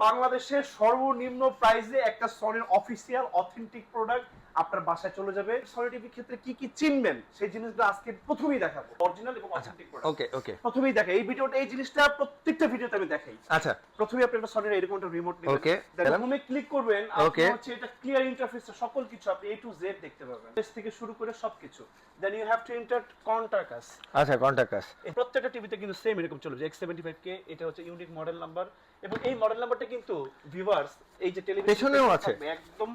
বাংলাদেশের সর্বনিম্ন প্রাইসে একটা সনির অফিসিয়াল অথেন্টিক প্রোডাক্ট আপনার বাসায় চলে যাবে। ক্ষেত্রে কি কি চিনবেন সেই জিনিসগুলো আজকে প্রথমেই দেখাবো। অরিজিনাল এবং অথেন্টিক ওকে ওকে প্রথমেই দেখাই এই ভিডিওটা এই জিনিসটা প্রত্যেকটা ভিডিওতে আমি দেখাই। আচ্ছা। প্রথমে আপনি একটা সনির এরকম একটা রিমোট নেবেন. দেন হোমে ক্লিক করবেন হচ্ছে এটা ক্লিয়ার ইন্টারফেস সকল কিছু আপনি এ টু জেড দেখতে পাবেন। থেকে শুরু করে সবকিছু। Then you have to enter contact us আচ্ছা কন্টাক্ট আস প্রত্যেকটা টিভিতে কিন্তু সেম এরকম এক্স সেভেন্টি কে এটা হচ্ছে ইউনিক মডেল নাম্বার এবং এই মডেল নাম্বারটা কিন্তু ভিউয়ার্স এই যে টেলিভিশন পেছনেও আছে। একদম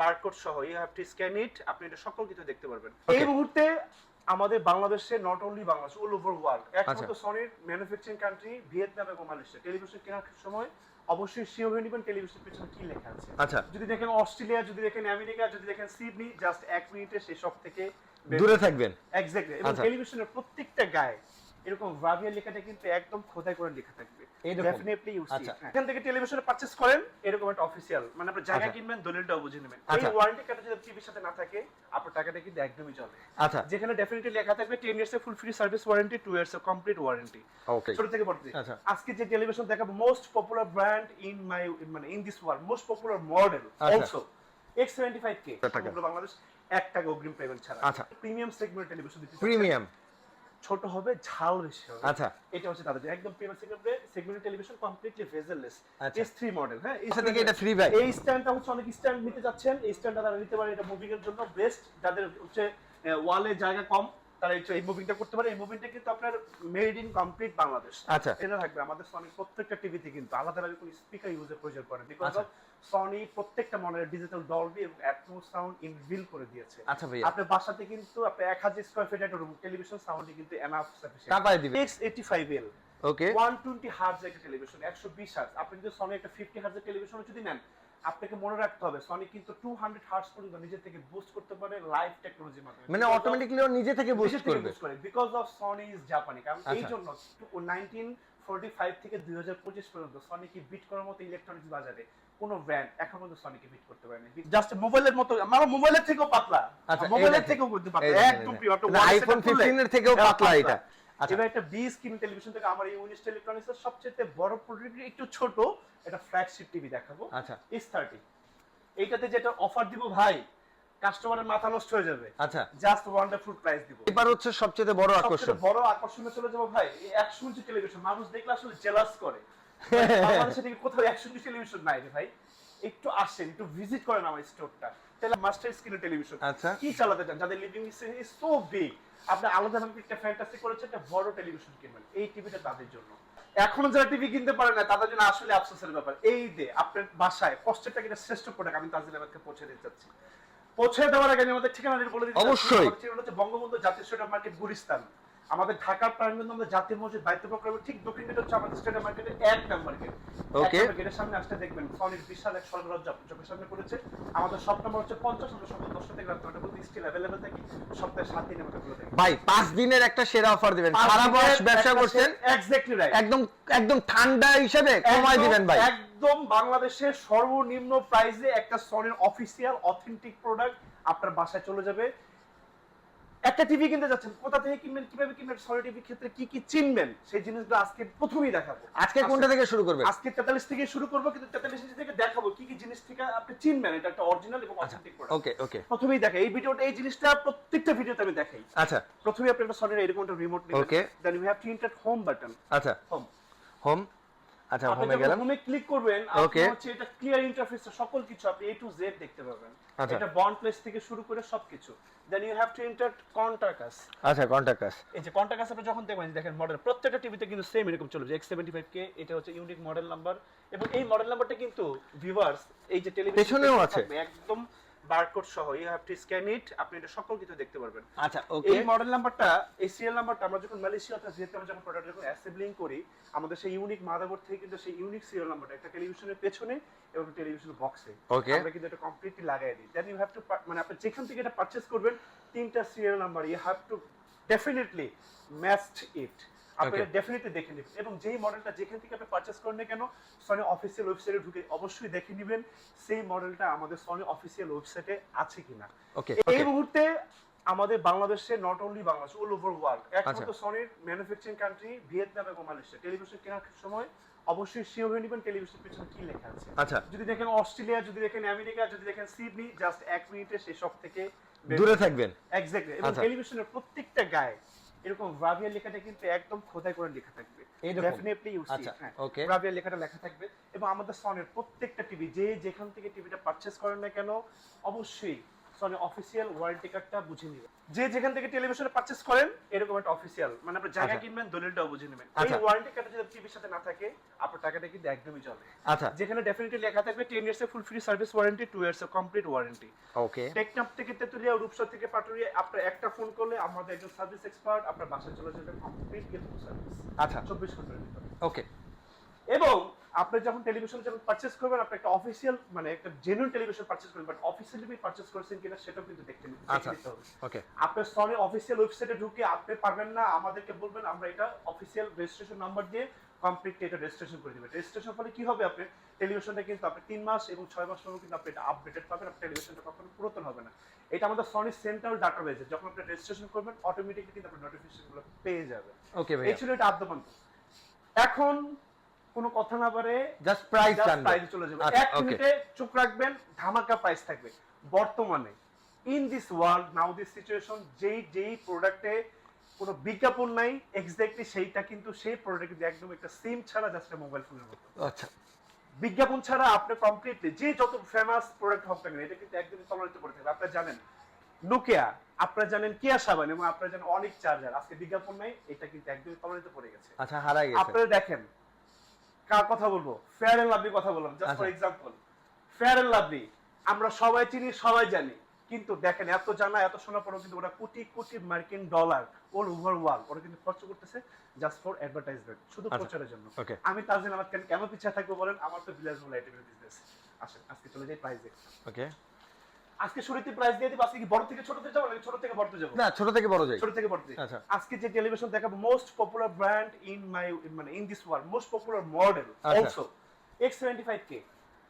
বারকোড সহ you have to scan it আপনি এটা সকল কিছু দেখতে পারবেন। এই মুহূর্তে আমাদের বাংলাদেশে not only Bangladesh all over world আচ্ছা। একমাত্র সনির ম্যানুফ্যাকচারিং কান্ট্রি ভিয়েতনাম এবং মালয়েশিয়া টেলিভিশন কেনার সময় অবশ্যই শিওর হয়ে নেবেন টেলিভিশন পেছনে কি লেখা আছে। আচ্ছা। যদি দেখেন অস্ট্রেলিয়া যদি দেখেন আমেরিকা যদি দেখেন সিডনি জাস্ট এক মিনিটে সেই সব থেকে দূরে থাকবেন। এক্স্যাক্টলি এবং আচ্ছা। টেলিভিশনের প্রত্যেকটা গায়ে এরকম ভাবিয়া লেখাটা কিন্তু একদম খোদাই করে লেখা থাকবে? ডেফিনেটলি ইউ সি আচ্ছা। এখান থেকে টেলিভিশনে পারচেজ করেন এরকম একটা অফিসিয়াল মানে আপনি জায়গা আচ্ছা। কিনবেন দলিলটাও বুঝে নেবেন এই আচ্ছা। ওয়ারেন্টি কার্ডটা যদি টিভির সাথে না থাকে আপনার টাকাটা কিন্তু একদমই চলে আচ্ছা যেখানে ডেফিনেটলি লেখা থাকবে 10 ইয়ার্স এর full free service warranty 2 years এর কমপ্লিট ওয়ারেন্টি ওকে ছোট থেকে বড় আচ্ছা। আজকে যে টেলিভিশন দেখাবো most popular brand in my মানে in this world most popular model. Also X75K টাকা। সমগ্র বাংলাদেশ এক টাকা অগ্রিম পেমেন্ট ছাড়া আচ্ছা। প্রিমিয়াম সেগমেন্ট টেলিভিশন দিতে প্রিমিয়াম ছোট হবে ঝাল বেশি হবে আচ্ছা এটা হচ্ছে তাদের। একদম প্রিমিয়ার সেগমেন্টে সেগমেন্ট টেলিভিশন কমপ্লিটলি ভেজেললেস আচ্ছা। S3 মডেল হ্যাঁ এই সাথে এটা ফ্রি ভাই? এই স্ট্যান্ডটা হচ্ছে অনেক স্ট্যান্ড নিতে যাচ্ছেন এই স্ট্যান্ডটা তারা নিতে পারে এটা মুভিং এর জন্য বেস্ট যাদের হচ্ছে ওয়ালে জায়গা কম তারা এই মুভিংটা করতে পারে। এই মুভিংটা কিন্তু আপনার মেড ইন কমপ্লিট বাংলাদেশ। আচ্ছা। এটা থাকবে। আমাদের সনি প্রত্যেকটা টিভিতে কিন্তু। আলাদাভাবে কোনো স্পিকার ইউজের প্রয়োজন পড়ে বিকজ আচ্ছা। অফ সনি প্রত্যেকটা মডেলের ডিজিটাল ডলবি এবং অ্যাটমোস সাউন্ড ইনবিল করে দিয়েছে। আচ্ছা ভাইয়া। আপনার বাসাতে কিন্তু আপনি এক হাজার স্কোয়ার ফিট একটা রুম টেলিভিশন সাউন্ডে কিন্তু এনাফ সাফিসিয়েন্ট কাপায় দিবে X eighty five L okay one twenty hertz একটা টেলিভিশন একশো বিশ হার্জ আপনি যদি সনি একটা ফিফটি হার্জের টেলিভিশন যদি নেন আপনাকে মনে রাখতে হবে সনি কিন্তু টু হান্ড্রেড হার্জ পর্যন্ত নিজে থেকে বুস্ট করতে পারে লাইভ টেকনোলজির মাধ্যমে। মানে অটোমেটিক্যালি ও নিজে থেকে বুস্ট করবে। বিকজ অফ সনি ইজ জাপানি কারণ এই। জন্য নাইনটিন ফোর্টি ফাইভ থেকে দুই হাজার পঁচিশ পর্যন্ত সনিকে বিট করার মতো ইলেকট্রনিক্স বাজারে কোনো ব্র্যান্ড এখন পর্যন্ত সনিকে বিট করতে পারেনি। জাস্ট মোবাইলের মতো আমার মোবাইলের থেকেও পাতলা। আচ্ছা, মোবাইলের থেকেও করতে পাতলা। একদম প্রিয়। মানে 15 এর থেকেও পাতলা। এটা। আচ্ছা। এবার একটা বি স্ক্রিন টেলিভিশন থেকে আমার ইউনিস টেলিট্রনিক্স এর সবচেয়ে বড় প্রোডাক্ট একটু ছোট এটা ফ্ল্যাগশিপ টিভি দেখাবো। আচ্ছা। এস থার্টি এইটাতে যেটা অফার দিব ভাই কাস্টমারের মাথা নষ্ট হয়ে যাবে। আচ্ছা। জাস্ট ওয়ান্ডারফুল প্রাইস দিব। এবার হচ্ছে সবচেয়ে বড় আকর্ষণ। বড় আকর্ষণে চলে যাব ভাই এই একশো ইঞ্চি টেলিভিশন মানুষ দেখলে আসলে জেলাস করে। বাংলাদেশে থেকে কোথাও একশো ইঞ্চি টেলিভিশন নাই রে ভাই। একটু আসেন একটু ভিজিট করেন আমার স্টোরটা তাহলে মাস্টার স্ক্রিনের টেলিভিশন আচ্ছা। কি চালাতে চান? যাদের লিভিং ইজ সো বিগ আপনি আলাদা ভাবে একটা ফ্যান্টাসি করেছেন একটা বড় টেলিভিশন কিনবেন এই টিভিটা তাদের জন্য। এখনও যারা টিভি কিনতে পারে না তাদের জন্য আসলে আফসোসের ব্যাপার। এই দে আপনার বাসায় কষ্টের টাকা এটা শ্রেষ্ঠ প্রোডাক্ট আমি তাজিল আহমেদকে পৌঁছে দিতে চাচ্ছি। পৌঁছে দেওয়ার আগে আমি আমাদের ঠিকানাটা বলে দিচ্ছি অবশ্যই। হচ্ছে বঙ্গবন্ধু জাতীয় স্টেডিয়াম মার্কেট গুলিস্তান আমাদের ঢাকার প্রাণবন্ধু আমাদের জাতীয় মসজিদ দায়িত্ব প্রকল্পের ঠিক দক্ষিণ গেট হচ্ছে আমাদের স্টেডিয়াম মার্কেটের এক নাম্বার গেট Okay. গেটের সামনে আসতে দেখবেন সনির বিশাল এক সরবরাহ চোখের সামনে পড়েছে। আমাদের সব নম্বর হচ্ছে পঞ্চাশ আমরা সকাল দশটা থেকে রাত নটা পর্যন্ত স্টিল অ্যাভেলেবেল থাকি। সপ্তাহে সাত দিনের মতো খুলে থাকি। ভাই পাঁচ দিনের একটা সেরা অফার দিবেন। সারা বয়স ব্যবসা করছেন। এক্স্যাক্টলি রাইট একদম একদম ঠান্ডা হিসেবে কমায় দিবেন ভাই। একদম বাংলাদেশের সর্বনিম্ন প্রাইসে একটা সনির অফিসিয়াল অথেন্টিক প্রোডাক্ট আপনার বাসায় চলে যাবে। একটা টিভি কিনতে যাচ্ছেন কোথা থেকে কিনবেন কীভাবে কিনবেন সনি টিভির ক্ষেত্রে কি কি চিনবেন সেই জিনিসগুলো আজকে প্রথমেই দেখাবো। আজকে কোনটা থেকে শুরু করবেন? আজকে 43 থেকে শুরু করব কিন্তু 43 ইঞ্চি থেকে দেখাবো কি কি জিনিস থেকে আপনি চিনবেন এটা একটা অরিজিনাল এবং অথেন্টিক প্রোডাক্ট ওকে ওকে প্রথমেই দেখাই এই ভিডিওটা এই জিনিসটা প্রত্যেকটা ভিডিওতে আমি দেখাই। আচ্ছা। প্রথমে আপনি একটা সনির এরকম একটা রিমোট নেবেন। Okay. Then you have to enter home button আচ্ছা। হোম হোম আচ্ছা হোমে গেলাম। হোমে ক্লিক করবেন আপনি হচ্ছে এটা ক্লিয়ার ইন্টারফেস সকল কিছু আপনি এ টু জেড দেখতে পাবেন। আচ্ছা। এটা বন্ড প্লেস থেকে শুরু করে সবকিছু। Then you have to enter contact us আচ্ছা কন্টাক্ট আস এই যে কন্টাক্ট আস আপনি যখন দেখবেন দেখেন মডেল প্রত্যেকটা টিভিতে কিন্তু সেম এরকম চলবে এক্স সেভেন্টি ফাইভ কে এটা হচ্ছে ইউনিক মডেল নাম্বার এবং এই মডেল নাম্বারটা কিন্তু ভিউয়ার্স এই যে টেলিভিশন পেছনেও আছে। একদম বারকোড সহ you have to scan it আপনি এটা সকল কিছু দেখতে পারবেন। আচ্ছা ওকে এই মডেল নাম্বারটা এই সিরিয়াল নাম্বারটা আমরা যখন মালয়েশিয়া অথবা ভিয়েতনামে যখন প্রোডাক্ট যখন অ্যাসেম্বলিং করি আমাদের সেই ইউনিক মাদারবোর্ড থেকে কিন্তু সেই ইউনিক সিরিয়াল নাম্বারটা একটা টেলিভিশনের পেছনে এবং টেলিভিশনের বক্সে Okay. আমরা কিন্তু এটা কমপ্লিটলি লাগাই দিই। দেন ইউ হ্যাভ টু মানে আপনি যেখান থেকে এটা পারচেজ করবেন তিনটা serial number you have to definitely matched it আপনি ডেফিনেটলি দেখে নেবেন। এবং যেই মডেলটা যেখান থেকে আপনি পারচেজ করেন না কেন সনি অফিসিয়াল ওয়েবসাইটে ঢুকে অবশ্যই দেখে নেবেন সেই মডেলটা আমাদের সনি অফিসিয়াল ওয়েবসাইটে আছে কিনা। এই মুহূর্তে আমাদের বাংলাদেশে not only Bangladesh all over world আচ্ছা। একমাত্র সনির ম্যানুফ্যাকচারিং কান্ট্রি ভিয়েতনাম এবং মালয়েশিয়া টেলিভিশন কেনার সময় অবশ্যই শিওর হয়ে নেবেন টেলিভিশনের পিছনে কি লেখা আছে। আচ্ছা। যদি দেখেন অস্ট্রেলিয়া যদি দেখেন আমেরিকা যদি দেখেন সিডনি জাস্ট এক মিনিটে সেই সব থেকে দূরে থাকবেন। এক্স্যাক্টলি এবং আচ্ছা। টেলিভিশনের প্রত্যেকটা গায়ে এরকম ভাবিয়া লেখাটা কিন্তু একদম খোদাই করে লেখা থাকবে? ডেফিনেটলি আচ্ছা, okay. লেখাটা লেখা থাকবে এবং আমাদের সনের প্রত্যেকটা টিভি যে যেখান থেকে টিভিটা পারচেস করেন না কেন অবশ্যই সনের অফিসিয়াল ওয়ারেন্টি কার্ডটা বুঝে নেবেন যে যেখান থেকে টেলিভিশনে পারচেজ করেন এরকম একটা অফিসিয়াল মানে আপনি জায়গা আচ্ছা। কিনবেন দলিলটাও বুঝে নেবেন। এই আচ্ছা। ওয়ারেন্টি কার্ডটা যদি টিভির সাথে না থাকে আপনার টাকাটা কিন্তু একদমই চলে। আচ্ছা। যেখানে ডেফিনেটলি লেখা থাকবে 10 ইয়ার্স এর full free service warranty 2 years এর কমপ্লিট ওয়ারেন্টি ওকে টেকনাপ থেকে তেতুলিয়া রূপসা থেকে পাটুরিয়া আপনার একটা ফোন করলে আমাদের একজন সার্ভিস এক্সপার্ট আপনার বাসায় চলে যাবে কমপ্লিট সার্ভিস আচ্ছা। চব্বিশ ঘণ্টার ভিতরে। ওকে এবং আপনি যখন টেলিভিশন যখন পারচেজ করবেন আপনি একটা অফিসিয়াল মানে একটা জেনুইন টেলিভিশন পারচেজ করবেন বাট অফিসিয়ালি পারচেজ করেছেন কিনা সেটাও কিন্তু দেখতে নিতে আচ্ছা। হবে। ওকে আপনার সনি অফিসিয়াল ওয়েবসাইটে ঢুকে আপনি পারবেন না আমাদেরকে বলবেন আমরা এটা অফিসিয়াল রেজিস্ট্রেশন নাম্বার দিয়ে কমপ্লিট এটা রেজিস্ট্রেশন করে দিবেন। রেজিস্ট্রেশন ফলে কি হবে আপনি? টেলিভিশনটা কিন্তু আপনি তিন মাস এবং ছয় মাস পরেও কিন্তু আপনি এটা আপডেটেড পাবেন আপনার টেলিভিশনটা কখনো পুরাতন হবে না। এটা আমাদের সনি সেন্ট্রাল ডাটাবেজে যখন আপনি রেজিস্ট্রেশন করবেন অটোমেটিকলি কিন্তু আপনার নোটিফিকেশনগুলো পেয়ে যাবে। ওকে এই ভাইয়া ছিল এটা আদ্যপান্ত। এখন কোনো কথা না পারে জাস্ট প্রাইস প্রাইসে চলে যাবে। আচ্ছা, এক মিনিটে চোখ রাখবেন ধামাকা প্রাইস থাকবে। বর্তমানে in this world now this situation যেই যেই প্রোডাক্টে কোনো বিজ্ঞাপন নাই এক্স্যাক্টলি সেইটা কিন্তু সেই প্রোডাক্ট একদম একটা সিম ছাড়া জাস্ট মোবাইল ফোনের মতো। আচ্ছা। বিজ্ঞাপন ছাড়া আপনি কমপ্লিটলি যে যত ফেমাস প্রোডাক্ট হোক না এটা কিন্তু একদম তলানিত করে থাকবে। আপনারা জানেন নোকিয়া আপনারা জানেন কিয়া সাবান এবং আপনারা জানেন অনেক চার্জার আজকে বিজ্ঞাপন নাই এটা কিন্তু একদম তলানিত পড়ে গেছে। আচ্ছা হারাই গেছে। আপনারা দেখেন কার কথা বলব? ফেয়ার এন্ড লাভলি কথা বললাম just for. Example fair and lovely আমরা সবাই চিনি সবাই জানি। কিন্তু দেখেন এত জানা এত শোনা পরেও কিন্তু ওরা কোটি কোটি মার্কিন ডলার অল ওভার ওয়ার্ল্ড ওরা কিন্তু খরচ করতেছে জাস্ট ফর অ্যাডভার্টাইজমেন্ট শুধু আচ্ছা। প্রচারের জন্য। আমি আমি তাজিন আমার কেন কেন পিছিয়ে থাকব বলেন? আমার তো বিলাসবহুল আইটেমের বিজনেস আসেন আজকে চলে যাই প্রাইজে ওকে আজকে শুরুতে প্রাইস দিয়ে দিব আজকে কি বড় থেকে ছোটতে যাব নাকি ছোট থেকে বড়তে যাব? না ছোট থেকে বড় যাই। ছোট থেকে বড়তে আচ্ছা। আজকে যে টেলিভিশন দেখাবো most popular brand in my মানে in this world most popular model. Also X seventy five K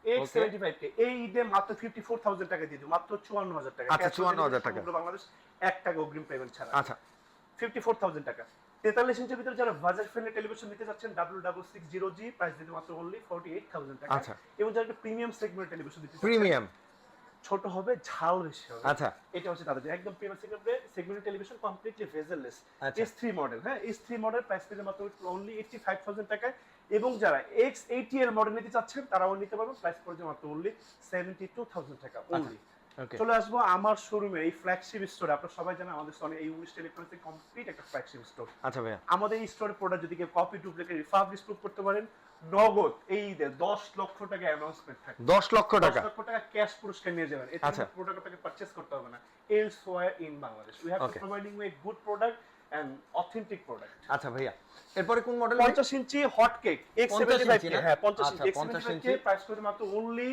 X seventy five K এই ঈদে মাত্র ফিফটি ফোর থাউজেন্ড টাকা দিয়ে দিই মাত্র চুয়ান্ন হাজার টাকা। আচ্ছা, 54,000 টাকা। বাংলাদেশ এক টাকা অগ্রিম পেমেন্ট ছাড়া। আচ্ছা। ফিফটি ফোর থাউজেন্ড টাকা। তেতাল্লিশ ইঞ্চের ভিতরে যারা বাজার ফ্রেন্ডলি টেলিভিশন নিতে double six zero G price দিতে মাত্র অনলি ফোর্টি এইট থাউজেন্ড টাকা। আচ্ছা। এবং যারা একটা প্রিমিয়াম সেগমেন্ট টেলিভিশন দিতে প্রিমিয়াম ছোট হবে ঝাল বেশি হবে। আচ্ছা। এটা হচ্ছে তাদের। একদম প্রিমিয়াম সেগমেন্টে সেগমেন্ট টেলিভিশন কমপ্লিটলি ভেজেললেস আচ্ছা। এস থ্রি মডেল হ্যাঁ এস থ্রি মডেল প্রাইস পেতে মাত্র অনলি এইটটি ফাইভ থাউজেন্ড টাকায় এবং যারা এক্স এইটি এর মডেল নিতে চাচ্ছেন তারাও নিতে পারবেন প্রাইস পড়ছে মাত্র অনলি সেভেন্টি টু থাউজেন্ড টাকা অনলি ওকে চলে আসব আমার শোরুমে এই ফ্ল্যাগশিপ স্টোরে আপনারা সবাই জানেন আমাদের সনে এই উনিশ ইলেকট্রনিক্স কমপ্লিট একটা ফ্ল্যাগশিপ স্টোর আচ্ছা ভাইয়া। আমাদের এই স্টোরের প্রোডাক্ট যদি কেউ কপি ডুপ্লিকেট প্রুফ করতে পারেন নগদ এই ঈদে দশ লক্ষ টাকা অ্যানাউন্সমেন্ট থাকে দশ লক্ষ টাকা লক্ষ টাকা ক্যাশ পুরস্কার নিয়ে যাবেন আচ্ছা। প্রোডাক্ট পারচেস করতে হবে না elsewhere in Bangladesh we have to providing you a good product and আচ্ছা ভাইয়া এরপরে কোন model 50 inch hot cake x 50 75 inch কে না? হ্যাঁ 50 আচ্ছা, ইঞ্চি x 50 75 ইঞ্চি। প্রাইস করে মাত্র only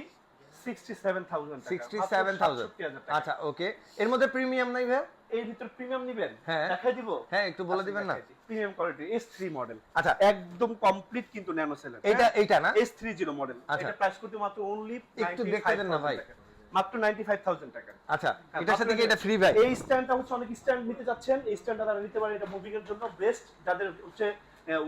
67000 টাকা। সিক্সটি সেভেন থাউজেন্ড আচ্ছা ওকে এর মধ্যে প্রিমিয়াম নাই ভাইয়া এর ভিতর প্রিমিয়াম নেবেন? হ্যাঁ। দেখাই দিব? হ্যাঁ একটু বলে দিবেন না? প্রিমিয়াম কোয়ালিটি S3 মডেল আচ্ছা। একদম কমপ্লিট কিন্তু ন্যানো সেলার এইটা এইটা না? S30 মডেল আচ্ছা। এটা প্রাইস করতে মাত্র only একটু দেখতে দেন না ভাই। 95,000 টাকা। মাত্র 95000 টাকা। আচ্ছা হ্যাঁ, এটার সাথে কি এটা ফ্রি ভাই? এই স্ট্যান্ডটা হচ্ছে অনেক স্ট্যান্ড নিতে যাচ্ছেন। এই স্ট্যান্ডটা তারা নিতে পারে এটা মুভিং এর জন্য বেস্ট যাদের হচ্ছে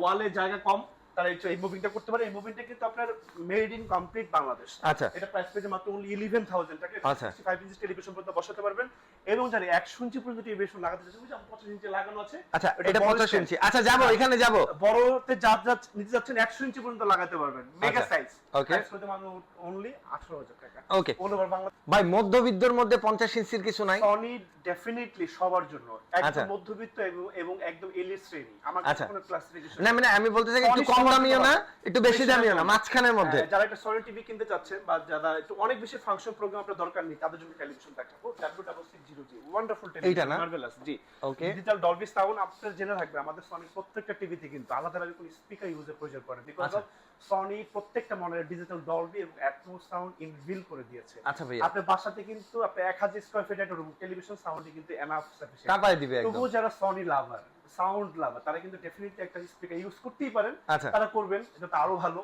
ওয়ালে জায়গা কম তারা এই মুভিংটা করতে পারে। এই মুভিংটা কিন্তু আপনার মেড ইন কমপ্লিট বাংলাদেশ। আচ্ছা। এটা প্রাইস পেয়েছে মাত্র অনলি ইলেভেন থাউজেন্ড টাকা। আচ্ছা। ফাইভ ইঞ্চি টেলিভিশন পর্যন্ত বসাতে পারবেন। এবং জানি একশো ইঞ্চি পর্যন্ত টেলিভিশন লাগাতে চাচ্ছেন পঞ্চাশ ইঞ্চি লাগানো আছে। আচ্ছা এটা পঞ্চাশ ইঞ্চি। আচ্ছা যাব এখানে যাব। বড়তে যা যা নিতে যাচ্ছেন একশো ইঞ্চি পর্যন্ত লাগাতে পারবেন। মেগা আচ্ছা। সাইজ মাত্র অনলি আঠারো হাজার টাকা। ওকে ভাই মধ্যবিত্তর মধ্যে পঞ্চাশ ইঞ্চির কিছু নাই? সনি ডেফিনেটলি সবার জন্য। আচ্ছা। একদম মধ্যবিত্ত এবং- একদম এলিট শ্রেণি। আমার আচ্ছা। কোনো ক্লাসিফিকেশন না মানে আমি বলতে চাই একটু কম দামিও না একটু বেশি দামিও না। মাঝখানের মধ্যে। যারা একটা সনি টিভি কিনতে চাচ্ছেন বা যারা একটু অনেক বেশি ফাংশন প্রোগ্রাম আপনার দরকার নেই তাদের জন্য টেলিভিশন দেখাবো। W double six zero G wonderful এইটা টেলিভিশন না? মার্ভেলাস জি। Okay. ডিজিটাল ডলবি সাউন্ড আপনার জেনে থাকবে আমাদের সনির প্রত্যেকটা টিভিতে কিন্তু আলাদা আলাদা কোনো স্পিকার ইউজের প্রয়োজন পড়ে বিকজ আচ্ছা। অফ সনি প্রত্যেকটা মডেলের ডিজিটাল ডলবি এবং অ্যাটমোস সাউন্ড ইনবিল করে দিয়েছে। আচ্ছা ভাইয়া। আপনার বাসাতে কিন্তু আপনি এক হাজার স্কোয়ার ফিট একটা রুম টেলিভিশন সাউন্ডে কিন্তু এনাফ সাফিসিয়েন্ট দিবে একদম। তবুও যারা সনি লাভার সাউন্ড লাভার তারা কিন্তু ডেফিনেটলি একটা স্পিকার ইউজ করতেই পারেন। আচ্ছা। তারা করবেন এটা তো আরও ভালো।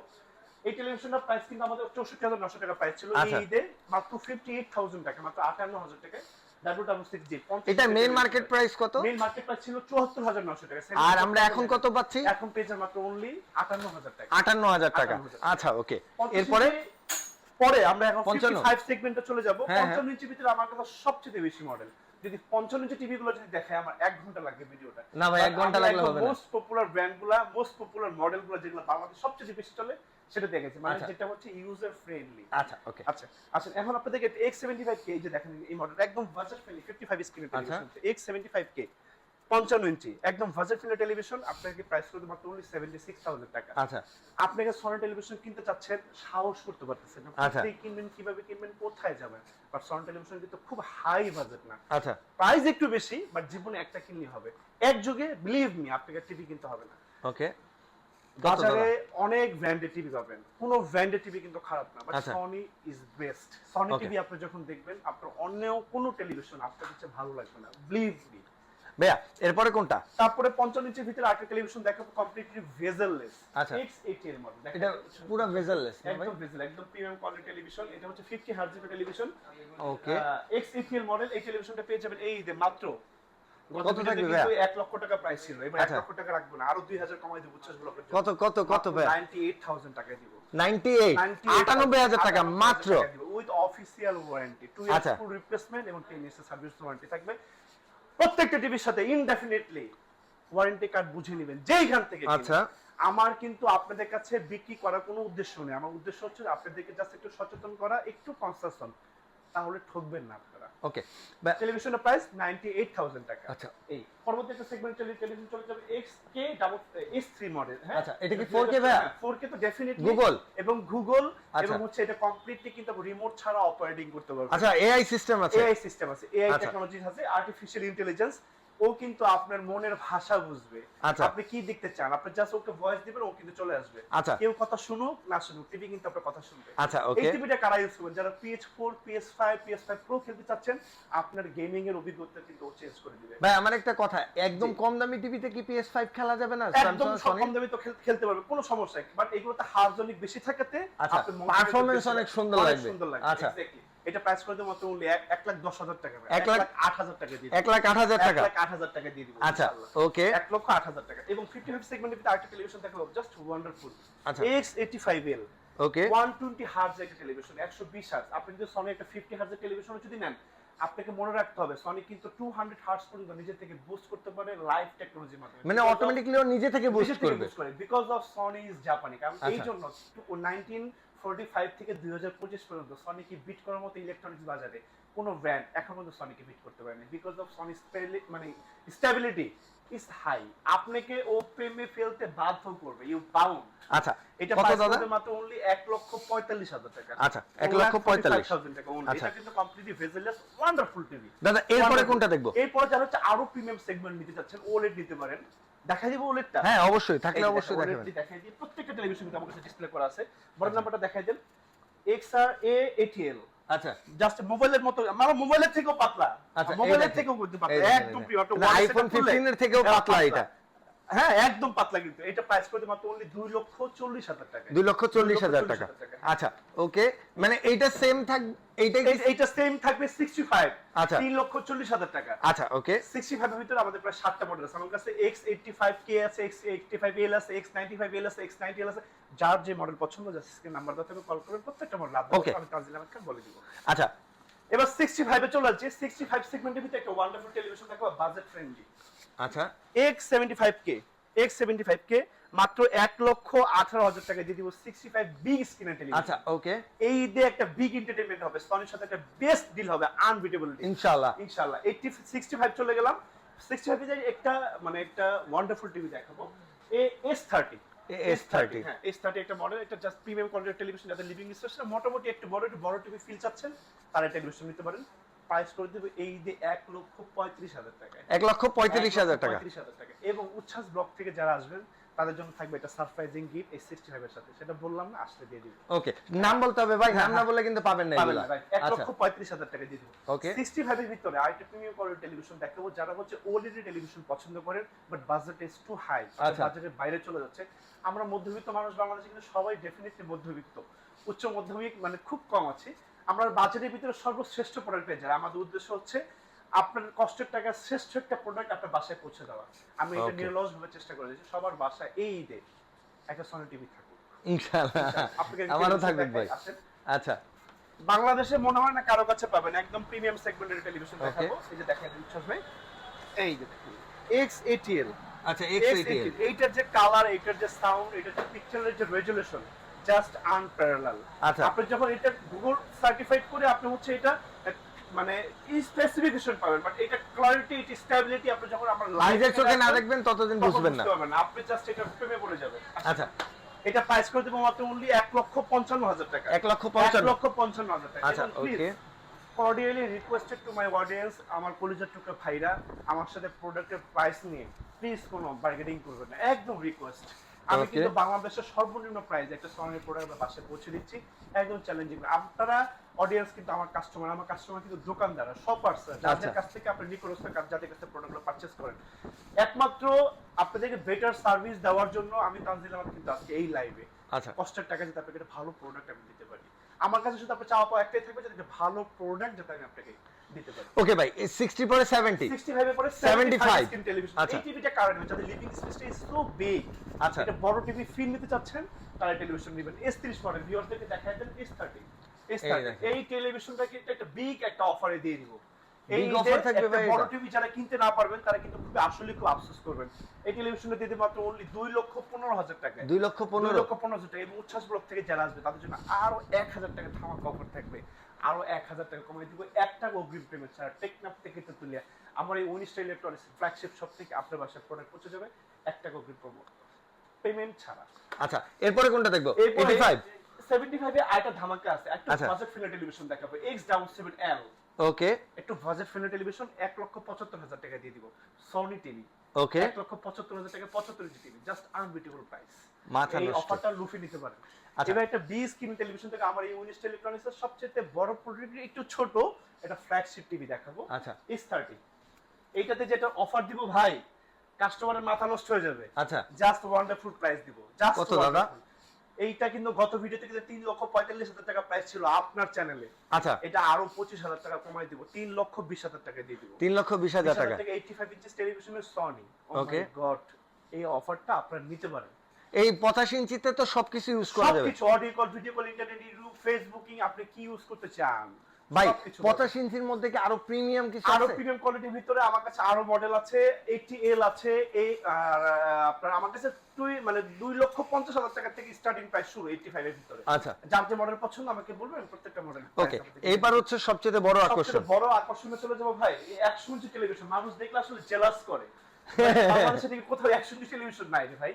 এই টেলিভিশনটার প্রাইস কিন্তু আমাদের চৌষট্টি হাজার নশো টাকা প্রাইস ছিল। এই আচ্ছা। ঈদে মাত্র ফিফটি এইট থাউজেন্ড টাকা মাত্র আটান্ন হাজার টাকায় ডাব্লিউ ডাব্লিউ সিক্স জি এটা মেইন মার্কেট প্রাইস কত? মেইন মার্কেট প্রাইস ছিল চুয়াত্তর হাজার নশো টাকা আর আমরা এখন কত পাচ্ছি? এখন পেয়েছে মাত্র অনলি আটান্ন হাজার টাকা। আটান্ন হাজার টাকা। আচ্ছা ওকে এরপরে? পরে আমরা এখন পঞ্চান্ন? 55 সেগমেন্টে চলে যাব। হ্যাঁ, হ্যাঁ। 55 ইঞ্চি ভিতরে আমার কাছে সবচেয়ে বেশি মডেল যদি 55 ইঞ্চি টিভি গুলো যদি দেখায় আমার এক ঘণ্টা লাগবে ভিডিওটা না ভাই, এক ঘণ্টা লাগলে হবে না। মোস্ট পপুলার ব্র্যান্ডগুলা মোস্ট পপুলার মডেলগুলো যেগুলো বাংলাদেশে সবচেয়ে বেশি চলে সেটা দেখেছি মানে আচ্ছা। যেটা হচ্ছে ইউজার ফ্রেন্ডলি আচ্ছা ওকে আচ্ছা আচ্ছা এখন আপনাদেরকে X75K এই যে দেখেন এই মডেল একদম বাজেট ফ্রেন্ডলি 55 স্ক্রিনের আচ্ছা। Five X75K 55 inch. একদম বাজেট ফ্রেন্ডলি টেলিভিশন আপনাকে প্রাইস করতে মাত্র only 76000 টাকা। আচ্ছা। আপনাকে সনি টেলিভিশন কিনতে চাচ্ছেন সাহস করতে পারতেছেন না। আচ্ছা। কোথায় কিনবেন কীভাবে কিনবেন কোথায় যাবেন? বাট সনি টেলিভিশন কিন্তু খুব হাই বাজেট না। আচ্ছা। প্রাইস একটু বেশি বাট জীবনে একটা কিনলে হবে। এক যুগে বিলিভ মি আপনাকে টিভি কিনতে হবে না। ওকে বাজারে অনেক ব্র্যান্ডের টিভি পাবেন। কোন ব্র্যান্ডের টিভি কিন্তু খারাপ না but. Sony is best Sony TV আপনি যখন দেখবেন আপনার অন্য কোনো টেলিভিশন আপনার কাছে ভালো লাগবে না। বিলিভ মি ভাইয়া এরপরে কোনটা? তারপরে পঞ্চান্ন ইঞ্চির ভিতরে আরেকটা টেলিভিশন দেখাবো কমপ্লিটলি ভেজেললেস আচ্ছা। এক্স এইটি এর মডেল এটা পুরো ভেজাললেস ভাই একদম ভেজেল একদম প্রিমিয়াম কোয়ালিটি টেলিভিশন এটা হচ্ছে 50 হার্জ এর television okay X EPL model এই টেলিভিশনটা পেয়ে যাবেন এই ঈদে মাত্র কত থাকবে ভাইয়া? 1 লক্ষ টাকা প্রাইস ছিল। এবার 1 আচ্ছা। লক্ষ টাকা রাখব না আরও 2000 কমাই দেব 50 ব্লকের জন্য কত কত কত ভাইয়া? 98000 টাকা দিব। 98 আটানব্বই হাজার টাকা মাত্র? উইথ অফিসিয়াল ওয়ারেন্টি 2 আচ্ছা। ইয়ার্স ফুল রিপ্লেসমেন্ট এবং 10 ইয়ার্স সার্ভিস ওয়ারেন্টি থাকবে। প্রত্যেকটা টিভির সাথে ইনডেফিনেটলি ওয়ারেন্টি কার্ড বুঝে নেবেন যেইখান থেকে আচ্ছা। আমার কিন্তু আপনাদের কাছে বিক্রি করার কোনো উদ্দেশ্য নেই। আমার উদ্দেশ্য হচ্ছে আপনাদেরকে জাস্ট একটু সচেতন করা একটু কনসাসন তাহলে ঠকবেন না আপনারা। ওকে টেলিভিশনের প্রাইস 98000 টাকা। আচ্ছা। এই পরবর্তী একটা সেগমেন্ট টেলিভিশন চলে যাবে ডাবল S3 মডেল হ্যাঁ? আচ্ছা, এটা কি 4K ভাই 4K তো ডেফিনেটলি গুগল এবং গুগল আচ্ছা। এবং হচ্ছে এটা কমপ্লিটলি কিন্তু রিমোট ছাড়া অপারেটিং করতে পারবে। আচ্ছা এআই সিস্টেম আছে। এআই সিস্টেম আছে এআই আচ্ছা। টেকনোলজি আছে আর্টিফিশিয়াল ইন্টেলিজেন্স ও কিন্তু আপনার মনের ভাষা বুঝবে। আচ্ছা। আপনি কি দেখতে চান? আপনি জাস্ট ওকে ভয়েস দিবেন ও কিন্তু চলে আসবে। আচ্ছা। কেউ কথা শুনুক না শুনুক টিভি কিন্তু আপনার কথা শুনবে। আচ্ছা, এই টিভিটা কারা ইউজ করবেন? যারা PS4 PS5 PS5 Pro খেলতে চাচ্ছেন আপনার গেমিং এর অভিজ্ঞতা কিন্তু ও চেঞ্জ করে দিবে। ভাই আমার একটা কথা একদম কম দামি টিভিতে কি PS5 খেলা যাবে না? একদম কম দামে তো খেলতে পারবে কোনো সমস্যা নেই। বাট এগুলোতে হার্জনিক বেশি থাকাতে আচ্ছা, বেশি- অনেক সুন্দর লাগবে। সুন্দর লাগবে আচ্ছা। এটা প্রাইস করে দেবো মাত্র এক- লাখ দশ হাজার টাকা। এক লাখ- আট হাজার টাকা দিয়ে এক লাখ আট হাজার এক টাকা? লাখ আট হাজার টাকা দিয়ে দিব আচ্ছা ওকে এক লক্ষ আট হাজার টাকা। এবং ফিফটি ফাইভ সেগমেন্টের ভিতরে আরেকটা টেলিভিশন দেখাবো জাস্ট ওয়ান্ডারফুল আচ্ছা। X eighty five L okay one twenty hertz একটা টেলিভিশন একশো বিশ হার্জ আপনি যদি সনি একটা ফিফটি হার্জের টেলিভিশন যদি নেন আপনাকে মনে রাখতে হবে সনি কিন্তু টু হান্ড্রেড হার্জ পর্যন্ত নিজে থেকে বুস্ট করতে পারে লাইভ টেকনোলজির মাধ্যমে। মানে অটোমেটিক্যালি ও নিজে থেকে বুস্ট করবে। বিকজ অফ সনি ইজ জাপানি কারণ এই। জন্য নাইনটিন ফোরটি ফাইভ থেকে দুই হাজার পঁচিশ পর্যন্ত সনিকে বিট করার মতো ইলেকট্রনিক্স বাজারে কোনো ব্র্যান্ড এখন পর্যন্ত সনিকে বিট করতে পারেনি। বিকজ অফ সনি মানে স্টেবিলিটি ইজ হাই আপনাকে ও প্রেমে ফেলতে বাধ্য করবে। ইউ বাউন্ড আচ্ছা এটা কত price দাদা? মাত্র এক লক্ষ পঁয়তাল্লিশ হাজার টাকা। আচ্ছা, লক্ষ পঁয়তাল্লিশ। 1,45,000 টাকা only। আচ্ছা। এটা কিন্তু completely bezel-less, wonderful TV দাদা এরপরে কোনটা দেখব? এরপরে যারা হচ্ছে আরও প্রিমিয়াম সেগমেন্ট নিতে চাচ্ছেন ওলেড নিতে পারেন। দেখা দিব ওলেডটা হ্যাঁ অবশ্যই থাকলে অবশ্যই দেখাবেন। দেখাই দিই প্রত্যেকটা টেলিভিশন কিন্তু আমার কাছে ডিসপ্লে করা আছে। বড় নাম্বারটা দেখাই দেন। XR A80L আচ্ছা। জাস্ট মোবাইলের মতো আমার মোবাইলের থেকেও পাতলা। আচ্ছা, মোবাইলের থেকেও করতে পাতলা। একদম প্রিয়। মানে 15 এর থেকেও পাতলা এটা। হ্যাঁ একদম পাতলা কিন্তু। এটা প্রাইস করতে মাত্র only 2 লক্ষ 40 হাজার টাকা। দুই লক্ষ চল্লিশ হাজার টাকা। আচ্ছা ওকে মানে এইটা সেম থাক এইটাই কি এই- এইটা সেম থাকবে 65 আচ্ছা। 3 লক্ষ 40 হাজার টাকা। আচ্ছা ওকে 65 এর ভিতরে আমাদের প্রায় 7টা মডেল আছে। আমার কাছে X85K আছে X85L আছে X95L আছে X90L আছে। যার যে মডেল পছন্দ যাচ্ছে স্ক্রিন নাম্বার দাও কল করবেন প্রত্যেকটা মডেল Okay. আমি তাজিল খান বলে দিব। আচ্ছা। এবার 65 এ চলে যাচ্ছে 65 সেগমেন্টের ভিতরে একটা ওয়ান্ডারফুল টেলিভিশন দেখাবো বাজেট ফ্রেন্ডলি আচ্ছা। X75K X75K মাত্র 1 লক্ষ 18 হাজার টাকা দিয়ে দিব 65 বিগ স্ক্রিনের টেলিভিশন আচ্ছা ওকে এই ঈদে একটা বিগ এন্টারটেইনমেন্ট হবে সনির সাথে একটা বেস্ট ডিল হবে আনবিটেবল ইনশাআল্লাহ। ইনশাআল্লাহ। 80 65 চলে গেলাম। 65 এ একটা মানে একটা ওয়ান্ডারফুল টিভি দেখাবো। এ S30 S30 হ্যাঁ S30 একটা মডেল এটা জাস্ট প্রিমিয়াম কোয়ালিটির টেলিভিশন যাদের লিভিং মোটামুটি একটু বড় একটু বড় টিভি ফিল চাচ্ছেন তারা টেলিভিশন নিতে পারেন। প্রাইস করে দেবে এই ঈদে 1 লক্ষ 35 হাজার টাকা। এক লক্ষ পঁয়ত্রিশ হাজার টাকা। পঁয়ত্রিশ হাজার টাকা। এবং উচ্ছ্বাস ব্লক থেকে যারা আসবেন তাদের জন্য থাকবে একটা সারপ্রাইজিং গিফট এই 65 এর সাথে। সেটা বললাম না আসলে দিয়ে দিব। ওকে নাম বলতে হবে ভাই নাম না বললে কিন্তু পাবেন না এগুলা। এক আচ্ছা। লক্ষ পঁয়ত্রিশ হাজার টাকা দিয়ে দিব। Okay. সিক্সটি ফাইভের ভিতরে আরেকটা প্রিমিয়াম কোয়ালিটি টেলিভিশন দেখাবো। যারা হচ্ছে ওএলইডি টেলিভিশন পছন্দ করেন but budget is too high আচ্ছা। বাজেটের বাইরে চলে যাচ্ছে। আমরা মধ্যবিত্ত মানুষ বাংলাদেশে কিন্তু সবাই ডেফিনেটলি মধ্যবিত্ত। উচ্চ মধ্যমিক মানে খুব কম আছে। আমরা বাজেটের ভিতরে সর্বশ্রেষ্ঠ প্রোডাক্ট পেয়ে যাই আমাদের উদ্দেশ্য হচ্ছে আপনার কষ্টের টাকা শ্রেষ্ঠ একটা প্রোডাক্ট আপনার বাসায় পৌঁছে দেওয়া। আমি এটা. নিরলস ভাবে চেষ্টা করে দিচ্ছি সবার বাসায় এই ঈদে একটা সনি টিভি থাকুক। ইনশাআল্লাহ। আমারও থাকবে ভাই। আচ্ছা। বাংলাদেশে মনে হয় না কারও কাছে পাবেন। একদম প্রিমিয়াম সেগমেন্টের টেলিভিশন দেখাবো। এই যে দেখাই দিচ্ছি ভাই এই যে দেখুন। এক্স এটিএল আচ্ছা এক্স এটিএল এইটার যে কালার এইটার যে সাউন্ড এটার যে পিকচারের যে রেজুলেশন জাস্ট আনপ্যারালাল আচ্ছা। আপনি যখন এটা গুগল সার্টিফাইড করে আপনি হচ্ছে এটা মানে স্পেসিফিকেশন পাবেন বাট এটা ক্লারিটি এটা স্টেবিলিটি আপনি যখন চোখে না দেখবেন ততদিন বুঝবেন না। আপনি জাস্ট এটা প্রেমে পড়ে যাবেন। আচ্ছা। এটা প্রাইস করে দেবো মাত্র অনলি এক লক্ষ পঞ্চান্ন হাজার টাকা। এক লক্ষ পঞ্চান্ন। লক্ষ পঞ্চান্ন হাজার টাকা। আচ্ছা okay cordially requested to my audience আমার কলিজার টুকরা ভাইরা আমার সাথে প্রোডাক্টের প্রাইস নিয়ে প্লিজ কোনো বার্গেনিং করবেন না। একদম রিকোয়েস্ট আমি কিন্তু বাংলাদেশের সর্বনিম্ন প্রাইস একটা সনের প্রোডাক্ট বাসে পৌঁছে দিচ্ছি। একদম চ্যালেঞ্জিং আপনারা অডিয়েন্স কিন্তু আমার কাস্টমার আমার কাস্টমার কিন্তু দোকানদার শপার্স যাদের আচ্ছা। কাছ থেকে আপনি নিকটস্থ যাদের কাছে প্রোডাক্টগুলো পারচেজ করেন। একমাত্র আপনাদেরকে বেটার সার্ভিস দেওয়ার জন্য আমি তানজিল আমার কিন্তু আজকে এই লাইভে আচ্ছা। কষ্টের টাকা যাতে আপনাকে একটা ভালো প্রোডাক্ট আমি দিতে পারি। আমার কাছে শুধু আপনার চাওয়া পাওয়া একটাই থাকবে যাতে একটা ভালো প্রোডাক্ট যাতে আমি আপনাকে দিতে পারি। ওকে ভাই 60 পরে 70 65 এর পরে 75 75 স্ক্রিন টেলিভিশন আচ্ছা। এই টিভিটা কারণ হচ্ছে যাদের লিভিং স্পেসটা ইজ সো বিগ আচ্ছা। এটা বড় টিভি ফিল নিতে চাচ্ছেন তারা টেলিভিশন নেবেন। S30 মডেল ভিউয়ারদেরকে দেখায় দেন S30 এই S30 দেখেন। এই টেলিভিশনটাকে একটা বিগ একটা অফারে দিয়ে দিব। এই ঈদে থাকবে ভাই বড় টিভি যারা কিনতে না পারবেন তারা কিন্তু খুব আসলে খুব আফসোস করবেন। এই টেলিভিশনটা দিব মাত্র অনলি 2 লক্ষ 15 হাজার টাকা 2 লক্ষ 15 15 লক্ষ 15 হাজার টাকা। এবং উচ্ছ্বাস ব্লক থেকে যারা আসবে তাদের জন্য আরও 1000 টাকা ধামাকা অফার থাকবে। আরও 1000 টাকা কমিয়ে দিব। একটা অগ্রিম পেমেন্ট ছাড়া টেকনাফ থেকে তেতুলিয়া। আমার এই উনিশটা ইলেকট্রনিক্স ফ্ল্যাগশিপ শপ থেকে আপনার বাসায় প্রোডাক্ট পৌঁছে যাবে এক টাকা অগ্রিম প্রমো পেমেন্ট ছাড়া। আচ্ছা এরপরে কোনটা দেখব? এরপরে 85 75 এ আরেকটা ধামাকা আছে একটা। বাজেট ফিল্ম টেলিভিশন দেখাবো এক্স ডাউন 7L ওকে একটু বাজেট ফিল্ম টেলিভিশন 1 লক্ষ 75 হাজার টাকা দিয়ে দিব। সনি টিভি ওকে এক লক্ষ 75 হাজার টাকা 75 ইঞ্চি টিভি জাস্ট আনবিটেবল প্রাইস মাথা এই অফারটা লুফে নিতে পারেন। আচ্ছা। এবার একটা বি স্ক্রিন টেলিভিশন থেকে আমার এই উনিশ ইলেকট্রনিক্স এর সবচেয়ে বড় প্রোডাক্ট একটু ছোট এটা ফ্ল্যাগশিপ টিভি দেখাবো। আচ্ছা। এস থার্টি এইটাতে যেটা অফার দিব ভাই কাস্টমারের মাথা নষ্ট হয়ে যাবে। আচ্ছা। জাস্ট ওয়ান্ডারফুল প্রাইস দিব। জাস্ট কত দাদা? এইটা কিন্তু গত ভিডিওতে কিন্তু তিন লক্ষ পঁয়তাল্লিশ হাজার টাকা প্রাইস ছিল আপনার চ্যানেলে আচ্ছা। এটা আরও পঁচিশ হাজার টাকা কমাই দিব। তিন লক্ষ বিশ হাজার টাকা দিয়ে দিব। 3 লক্ষ 20 হাজার টাকা। এইটি ফাইভ ইঞ্চি টেলিভিশনের সনি Okay. গড এই অফারটা আপনারা নিতে পারেন। এই 85 ইঞ্চিতে তো সবকিছু ইউজ করা যাবে। সবকিছু audio call video call internet YouTube Facebooking আপনি কি ইউজ করতে চান? ভাই সবকিছু পাবেন। 85 ইঞ্চির মধ্যে কি আরও প্রিমিয়াম কিছু আরও প্রিমিয়াম কোয়ালিটির ভিতরে আমার কাছে আরও মডেল আছে 80L আছে এই আপনার আমার কাছে দুই মানে দুই লক্ষ পঞ্চাশ হাজার টাকা থেকে স্টার্টিং প্রাইস শুরু 85 এর ভিতরে। আচ্ছা। যার যে মডেল পছন্দ আমাকে বলবেন প্রত্যেকটা মডেল ওকে এইবার হচ্ছে সবচেয়ে বড় আকর্ষণ। সবচেয়ে বড় আকর্ষণে চলে যাব ভাই এই একশো ইঞ্চি টেলিভিশন মানুষ দেখলে আসলে জেলাস করে। বাংলাদেশে কোথাও একশো ইঞ্চি টেলিভিশন নাই রে ভাই।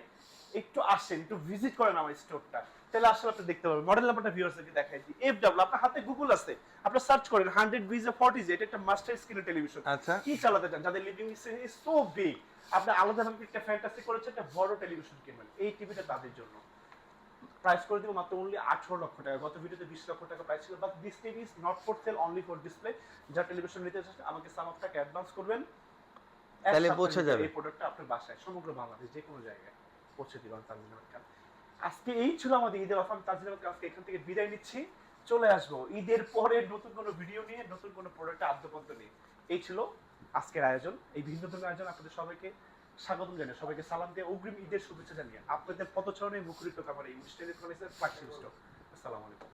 একটু আসেন একটু ভিজিট করেন আমার স্টোরটা তাহলে আসলে আপনি দেখতে পারবেন। মডেল নাম্বারটা ভিউয়ার্সকে দেখাই দিই। এফ ডাব্লিউ আপনার হাতে গুগল আছে। আপনি সার্চ করেন হান্ড্রেড ভিজে ফর্টি এটা একটা মাস্টার স্ক্রিন টেলিভিশন আচ্ছা। কি চালাতে চান? যাদের লিভিং ইজ সো বিগ আপনি আলাদাভাবে একটা ফ্যান্টাসি করেছেন একটা বড় টেলিভিশন কিনবেন। এই টিভিটা তাদের জন্য। প্রাইস করে দিব মাত্র অনলি আঠারো লক্ষ টাকা। গত ভিডিওতে বিশ লক্ষ টাকা প্রাইস ছিল but this TV is not for sale only for display যা টেলিভিশন নিতে চাচ্ছেন আমাকে সাম অফ টাকা অ্যাডভান্স করবেন। তাহলে পৌঁছে যাবে। এই প্রোডাক্টটা আপনার বাসায় সমগ্র বাংলাদেশ যে কোনো জায়গায়। পৌঁছে দিবেন তানজিল খান আজকে এই ছিল আমাদের ঈদের অফার তানজিল খান আজকে এখান থেকে বিদায় নিচ্ছি। চলে আসব ঈদের পরে নতুন কোনো ভিডিও নিয়ে, নতুন কোনো প্রোডাক্ট আদ্যপন্ত নিয়ে। এই ছিল আজকের আয়োজন। এই ভিন্ন ধরনের আয়োজন আপনাদের সবাইকে স্বাগতম জানিয়ে, সবাইকে সালাম দিয়ে অগ্রিম ঈদের শুভেচ্ছা জানিয়ে আপনাদের পদচরণে মুখরিত খাবার এই অনুষ্ঠানের কলেজের স্টোর আসসালামু আলাইকুম।